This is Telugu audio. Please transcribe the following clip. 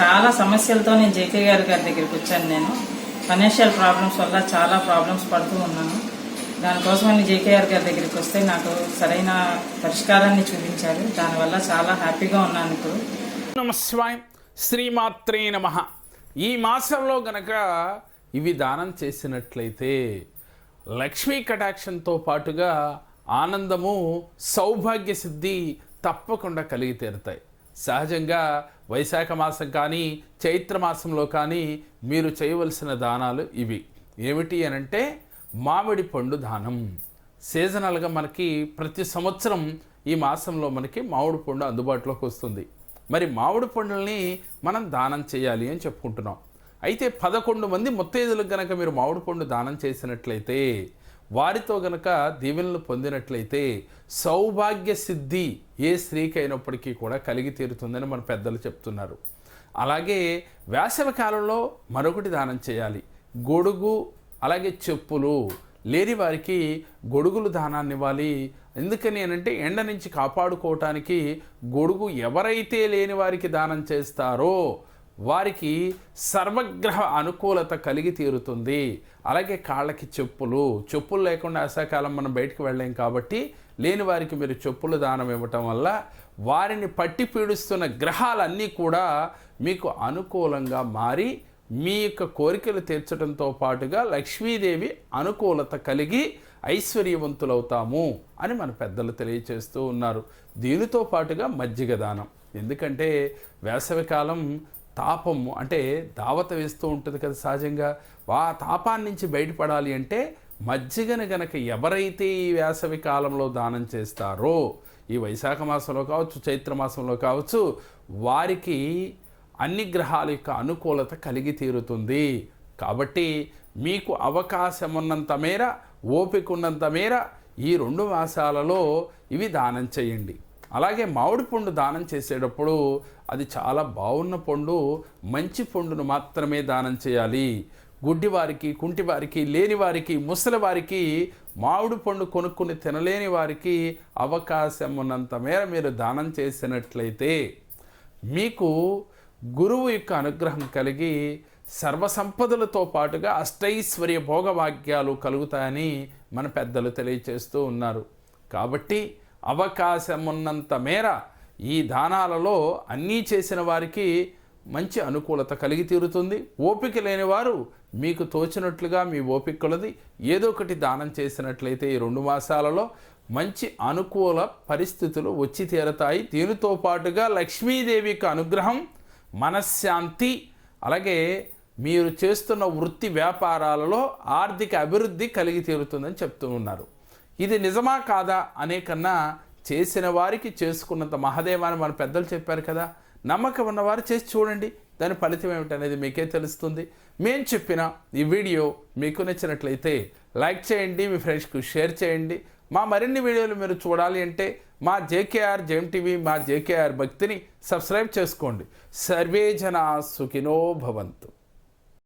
చాలా సమస్యలతో నేను జేకే గారి గారి దగ్గరికి వచ్చాను నేను. ఫైనాన్షియల్ ప్రాబ్లమ్స్ వల్ల చాలా ప్రాబ్లమ్స్ పడుతూ ఉన్నాను. దానికోసమని జేకేఆర్ గారి దగ్గరికి వస్తే నాకు సరైన పరిష్కారాన్ని చూపించారు. దానివల్ల చాలా హ్యాపీగా ఉన్నాను ఇప్పుడు. నమస్వాయ శ్రీమాత్రే నమ. ఈ మాసంలో గనక ఇవి దానం చేసినట్లయితే లక్ష్మీ కటాక్షంతో పాటుగా ఆనందము సౌభాగ్య సిద్ధి తప్పకుండా కలిగి తీరుతాయి. సహజంగా వైశాఖ మాసం కానీ చైత్ర మాసంలో కానీ మీరు చేయవలసిన దానాలు ఇవి. ఏమిటి అనంటే మామిడి పండు దానం. సీజనల్గా మనకి ప్రతి సంవత్సరం ఈ మాసంలో మనకి మామిడి పండు అందుబాటులోకి వస్తుంది. మరి మామిడి పండుల్ని మనం దానం చేయాలి అని చెప్పుకుంటున్నాం. అయితే పదకొండు మంది ముత్తైదులకు గనక మీరు మామిడి పండు దానం చేసినట్లయితే వారితో గనక దీవెనలు పొందినట్లయితే సౌభాగ్య సిద్ధి ఏ స్త్రీకి అయినప్పటికీ కూడా కలిగి తీరుతుందని మన పెద్దలు చెప్తున్నారు. అలాగే వేసవి కాలంలో మరొకటి దానం చేయాలి. గొడుగు అలాగే చెప్పులు. లేని వారికి గొడుగులు దానాన్ని ఇవ్వాలి. ఎందుకని అంటే ఎండ నుంచి కాపాడుకోవటానికి గొడుగు ఎవరైతే లేని వారికి దానం చేస్తారో వారికి సర్వగ్రహ అనుకూలత కలిగి తీరుతుంది. అలాగే కాళ్ళకి చెప్పులు చెప్పులు లేకుండా వేసాకాలం మనం బయటకు వెళ్ళలేం కాబట్టి లేని వారికి మీరు చెప్పులు దానం ఇవ్వటం వల్ల వారిని పట్టి పీడిస్తున్న గ్రహాలన్నీ కూడా మీకు అనుకూలంగా మారి మీ యొక్క కోరికలు తీర్చడంతో పాటుగా లక్ష్మీదేవి అనుకూలత కలిగి ఐశ్వర్యవంతులవుతాము అని మన పెద్దలు తెలియచేస్తూ ఉన్నారు. దీనితో పాటుగా మజ్జిగ దానం. ఎందుకంటే వేసవికాలం తాపము అంటే దావత వేస్తూ ఉంటుంది కదా సహజంగా. ఆ తాపాన్ని నుంచి బయటపడాలి అంటే మజ్జిగను గనక ఎవరైతే ఈ వేసవి కాలంలో దానం చేస్తారో ఈ వైశాఖ మాసంలో కావచ్చు చైత్ర మాసంలో కావచ్చు వారికి అన్ని గ్రహాల యొక్క అనుకూలత కలిగి తీరుతుంది. కాబట్టి మీకు అవకాశం ఉన్నంత మేర ఓపిక ఉన్నంత మేర ఈ రెండు మాసాలలో ఇవి దానం చేయండి. అలాగే మామిడి పండు దానం చేసేటప్పుడు అది చాలా బాగున్న పండు మంచి పండును మాత్రమే దానం చేయాలి. గుడ్డివారికి కుంటివారికి లేని వారికి ముసలి వారికి మామిడి పండు కొనుక్కుని తినలేని వారికి అవకాశం ఉన్నంత మేర మీరు దానం చేసినట్లయితే మీకు గురువు యొక్క అనుగ్రహం కలిగి సర్వసంపదలతో పాటుగా అష్టైశ్వర్య భోగభాగ్యాలు కలుగుతాయని మన పెద్దలు తెలియచేస్తూ ఉన్నారు. కాబట్టి అవకాశం ఉన్నంత మేర ఈ దానాలలో అన్నీ చేసిన వారికి మంచి అనుకూలత కలిగి తీరుతుంది. ఓపిక లేని వారు మీకు తోచినట్లుగా మీ ఓపిక కొలది. ఏదో ఒకటి దానం చేసినట్లయితే ఈ రెండు మాసాలలో మంచి అనుకూల పరిస్థితులు వచ్చి తీరతాయి. దీనితో పాటుగా లక్ష్మీదేవి యొక్క అనుగ్రహం మనశ్శాంతి అలాగే మీరు చేస్తున్న వృత్తి వ్యాపారాలలో ఆర్థిక అభివృద్ధి కలిగి తీరుతుందని చెప్తూ ఉన్నారు. ఇది నిజమా కాదా అనే కన్నా చేసిన వారికి చేసుకున్నంత మహదేవాన్ని మన పెద్దలు చెప్పారు కదా. నమ్మకం ఉన్నవారు చేసి చూడండి. దాని ఫలితం ఏమిటనేది మీకే తెలుస్తుంది. మేము చెప్పిన ఈ వీడియో మీకు నచ్చినట్లయితే లైక్ చేయండి మీ ఫ్రెండ్స్కి షేర్ చేయండి. మా మరిన్ని వీడియోలు మీరు చూడాలి అంటే మా జేకేఆర్ జెమ్ టీవీ మా జేకేఆర్ భక్తిని సబ్స్క్రైబ్ చేసుకోండి. సర్వే జనా సుఖినో భవంతు.